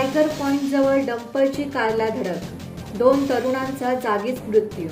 सागर point जवळ डंपरची कारला धडक. दोन तरुणांचा जागीच मृत्यू.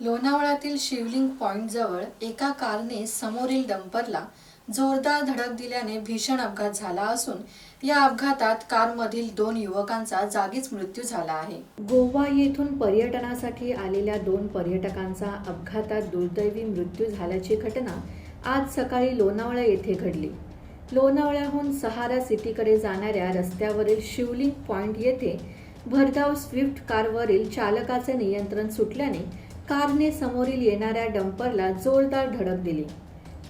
लोणावळ्यातील शिवलिंग पॉइंट जवळ एका कारने समोरील डंपरला जोरदार धडक दिल्याने भीषण अपघात झाला असून या अपघातात कारमधील दोन युवकांचा जागीच मृत्यू झाला आहे. गोवा येथून पर्यटनासाठी आलेल्या दोन पर्यटकांचा अपघातात दुर्दैवी मृत्यू झाल्याची घटना आज सकाळी लोणावळा येथे घडली. लोणावळ्याहून सहारा सिटीकडे जाणाऱ्या रस्त्यावरील शिवलिंग पॉइंट येथे भरधाव स्विफ्ट कारवरील चालकाचे नियंत्रण सुटल्याने कारने समोरील येणाऱ्या डंपरला जोरदार धडक दिली.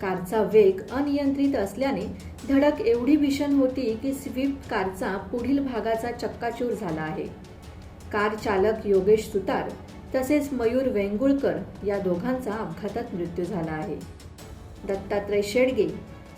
कारचा वेग अनियंत्रित असल्याने धडक एवढी भीषण होती की स्विफ्ट कारचा पुढील भागाचा चक्काचूर झाला आहे. कार चालक योगेश सुतार तसेच मयूर वेंगुळकर या दोघांचा अपघातात मृत्यू झाला आहे. दत्तात्रय शेडगे